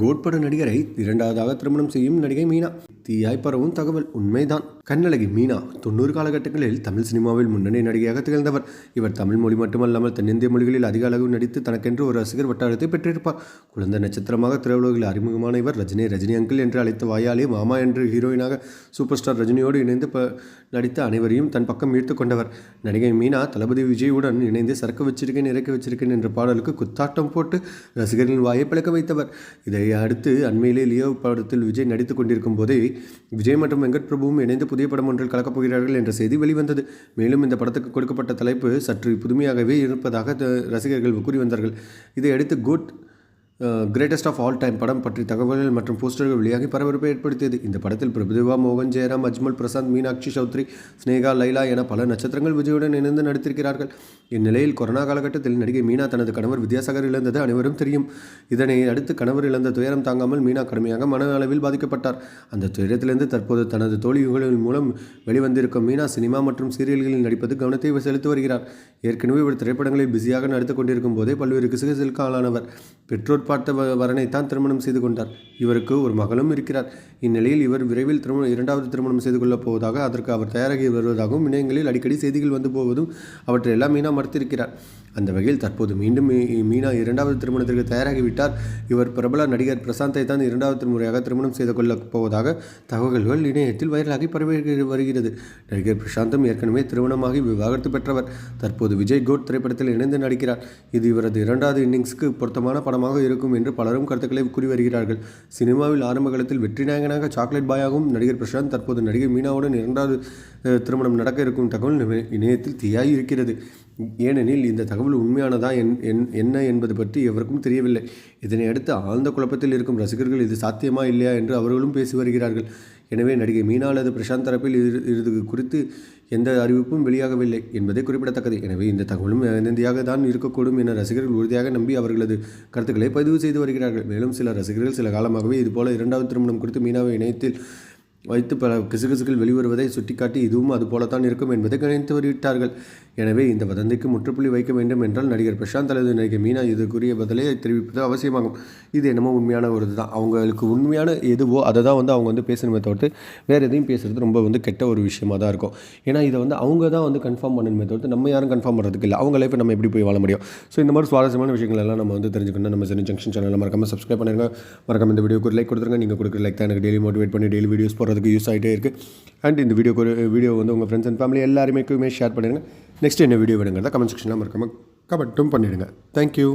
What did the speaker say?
கோட்பட நடிகரை இரண்டாவதாக திருமணம் செய்யும் நடிகை மீனா. தீயாய் பரவும் தகவல் உண்மைதான். கண்ணழகி மீனா தொண்ணூறு காலகட்டங்களில் தமிழ் சினிமாவில் முன்னணி நடிகையாக திகழ்ந்தவர். இவர் தமிழ் மொழி மட்டுமல்லாமல் தென்னிந்திய மொழிகளில் அதிக அளவு நடித்து தனக்கென்று ஒரு ரசிகர் வட்டாரத்தை பெற்றிருப்பார். குழந்தை நட்சத்திரமாக திரையுலகில் அறிமுகமான இவர் ரஜினி ரஜினி அங்கிள் என்று அழைத்த வாயாலே மாமா என்று ஹீரோயினாக சூப்பர் ஸ்டார் ரஜினியோடு இணைந்து ப நடித்த அனைவரையும் தன் பக்கம் ஈர்த்து கொண்டவர். நடிகை மீனா தளபதி விஜயுடன் இணைந்து சரக்கு வச்சிருக்கேன் இறக்கி வச்சிருக்கேன் என்ற பாடலுக்கு குத்தாட்டம் போட்டு ரசிகர்களின் வாயை பிளக்க வைத்தவர். இதை அடுத்து அண்மையிலே லியோ படத்தில் விஜய் நடித்துக் கொண்டிருக்கும் போதே விஜய் மற்றும் வெங்கட் பிரபுவும் இணைந்து புதிய படம் ஒன்றில் கலக்கப் போகிறார்கள் என்ற செய்தி வெளிவந்தது. மேலும் இந்த படத்துக்கு கொடுக்கப்பட்ட தலைப்பு சற்று புதுமையாகவே இருப்பதாக ரசிகர்கள் கூறி வந்தார்கள். இதையடுத்து good greatest of all time படம் பற்றி தகவல்கள் மற்றும் போஸ்டர்கள் வெளியாகி பரபரப்பை ஏற்படுத்தியது. இந்த படத்தில் பிரபுதேவா மோகன் ஜெயராம் அஜ்மல் பிரசாந்த் மீனாட்சி சௌத்ரி ஸ்னேகா லைலா என பல நட்சத்திரங்கள் விஜயுடன் இணைந்து நடித்திருக்கிறார்கள். இந்நிலையில் கொரோனா காலகட்டத்தில் நடிகை மீனா தனது கணவர் வித்யாசாகர் இழந்தது அனைவரும் தெரியும். இதனை அடுத்து கணவர் இழந்த துயரம் தாங்காமல் மீனா கடுமையாக மன அளவில் பாதிக்கப்பட்டார். அந்த துயரத்திலிருந்து தற்போது தனது தோழிகளின் மூலம் வெளிவந்திருக்கும் மீனா சினிமா மற்றும் சீரியல்களில் நடிப்பது கவனத்தை செலுத்தி வருகிறார். ஏற்கனவே இவர் திரைப்படங்களில் பிஸியாக நடித்துக் கொண்டிருக்கும் போதே பல்வேறு கிசுகிசுக்கு ஆளானவர். பெற்றோர் பார்த்த வரனைத்தான் திருமணம் செய்து கொண்டார். இவருக்கு ஒரு மகளும் இருக்கிறார். இந்நிலையில் இவர் விரைவில் திருமணம் இரண்டாவது திருமணம் செய்து கொள்ளப் போவதாக அதற்கு அவர் தயாராகி வருவதாகவும் இணையங்களில் அடிக்கடி செய்திகள் வந்து போவதும் அவற்றையெல்லாம் மீனா மறுத்திருக்கிறார். அந்த வகையில் தற்போது மீண்டும் மீனா இரண்டாவது திருமணத்திற்கு தயாராகிவிட்டார் இவர் பிரபல நடிகர் பிரசாந்தை தான் இரண்டாவது முறையாக திருமணம் செய்து கொள்ளப் போவதாக தகவல்கள் இணையத்தில் வைரலாகி பரவி வருகிறது. நடிகர் பிரசாந்தும் ஏற்கனவே திருமணமாகி விவாகரத்து பெற்றவர். தற்போது விஜய் கோட் திரைப்படத்தில் இணைந்து நடிக்கிறார். இது இவரது இரண்டாவது இன்னிங்ஸ்க்கு பொருத்தமான படமாக இருக்கும் என்று பலரும் கருத்துக்களை கூறி வருகிறார்கள். சினிமாவில் ஆரம்ப காலத்தில் வெற்றி நாயகனாக சாக்லேட் பாயாகவும் நடிகர் பிரசாந்த் தற்போது நடிகை மீனாவுடன் இரண்டாவது திருமணம் நடக்க இருக்கும் தகவல் இணையத்தில் தீயாய் இருக்கிறது. ஏனெனில் இந்த தகவல் உண்மையானதா என்- என்ன என்பது பற்றி எவருக்கும் தெரியவில்லை. இதனை அடுத்து ஆழ்ந்த குழப்பத்தில் இருக்கும் ரசிகர்கள் இது சாத்தியமா இல்லையா என்று அவர்களும் பேசி வருகிறார்கள். எனவே நடிகை மீனா அல்லது பிரசாந்த் தரப்பில் இது இது குறித்து எந்த அறிவிப்பும் வெளியாகவில்லை என்பதே குறிப்பிடத்தக்கது. எனவே இந்த தகவலும் நிந்தியாக தான் இருக்கக்கூடும் என ரசிகர்கள் உறுதியாக நம்பி அவர்களது கருத்துக்களை பதிவு செய்து வருகிறார்கள். மேலும் சில ரசிகர்கள் சில காலமாகவே இதுபோல இரண்டாவது திருமணம் குறித்து மீனாவை இணையத்தில் வைத்து பல கிசுகிசுகள் வெளிவருவதை சுட்டிக்காட்டி இதுவும் அதுபோலத்தான் இருக்கும் என்பதை கணித்து வருவிட்டார்கள் எனவே இந்த வதந்திக்கு முற்றுப்புள்ளி வைக்க வேண்டும் என்றால் நடிகர் பிரசாந்த் அல்லது நடிகை மீனா இதுக்குரிய பதிலை தெரிவிப்பது அவசியமாகும். இது என்னமோ உண்மையான ஒரு இதுதான் அவங்களுக்கு உண்மையான எதுவோ அதை தான் வந்து அவங்க வந்து பேசணுமே தவிர்த்து வேறு எதையும் பேசுகிறது ரொம்ப வந்து கெட்ட ஒரு விஷயமாக தான் இருக்கும். ஏன்னா இதை வந்து அவங்க தான் வந்து கன்ஃபார்ம் பண்ணணுமே தவிர்த்து நம்ம யாரும் கன்ஃபார்ம் பண்ணுறதுக்கு இல்லை. அவங்க லைஃப்பை நம்ம எப்படி போய் வாழ முடியும்? ஸோ இந்த மாதிரி சுவாரஸ்யமான விஷயங்கள் எல்லாம் நம்ம வந்து தெரிஞ்சுக்கணும். நம்ம சின்ன ஜங்ஷன் சேனலில் மறக்காமல் சப்ஸ்கிரைப் பண்ணிருங்க. மறக்காம இந்த வீடியோக்கு ஒரு லைக் கொடுத்துருங்க. நீங்கள் கொடுக்குற லைக் தான் எனக்கு டெய்லி மோட்டிவேட் பண்ணி டெய்லி வீடியோஸ் பண்ணுறதுக்கு யூஸ் ஆகிட்டே இருக்குது அண்ட் இந்த வீடியோக்கு ஒரு வீடியோ வந்து உங்கள் ஃப்ரெண்ட்ஸ் அண்ட் ஃபேமிலி எல்லாருமே ஷேர் பண்ணிடுங்க. நெக்ஸ்ட் என்ன வீடியோ வேணுங்கிறத கமெண்ட் செக்ஷனில் மறக்காமல் கமெண்ட்டும் பண்ணிவிடுங்க தேங்க்யூ